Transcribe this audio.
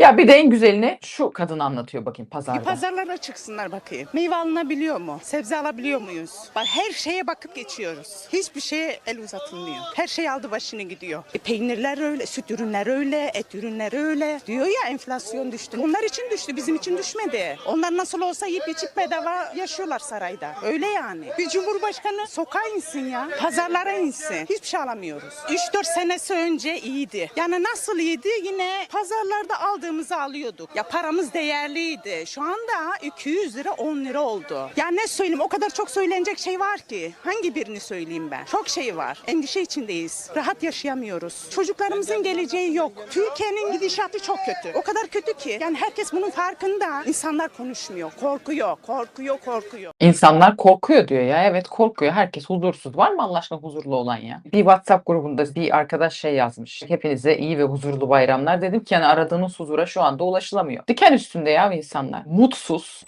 Ya bir de en güzelini şu kadın anlatıyor bakayım Bir pazarda. pazarlara çıksınlar bakayım. Meyve alınabiliyor mu? Sebze alabiliyor muyuz? Bak her şeye bakıp geçiyoruz. Hiçbir şeye el uzatılmıyor. Her şey aldı başını gidiyor. E, peynirler öyle, süt ürünleri öyle, et ürünleri öyle. Diyor ya enflasyon düştü. Onlar için düştü, bizim için düşmedi. Onlar nasıl olsa yiyip içip bedava yaşıyorlar sarayda. Öyle yani. Bir cumhurbaşkanı sokağa insin ya. Pazarlara insin. Hiçbir şey alamıyoruz. 3-4 senesi önce iyiydi. Yani nasıl iyiydi? Yine pazarlarda aldığımızı alıyorduk. Ya paramız değerliydi. Şu anda 200 lira 10 lira oldu. Ya ne söyleyeyim o kadar çok söylenecek şey var ki. Hangi birini söyleyeyim ben? Çok şey var. Endişe içindeyiz. Rahat yaşayamıyoruz. Çocuklarımızın geleceği yok. Türkiye'nin gidişatı çok kötü. O kadar kötü ki. Yani herkes bunun farkında. İnsanlar konuşmuyor. Korkuyor, korkuyor, korkuyor. İnsanlar korkuyor diyor ya. Evet korkuyor. Herkes huzursuz. Var mı Allah aşkına huzurlu olan ya? Bir WhatsApp grubunda bir arkadaş şey yazmış. Hepinize iyi ve huzurlu bayramlar. Dedim ki yani aradığınız huzura şu anda ulaşılamıyor. Diken üstünde ya insanlar. Mutsuz.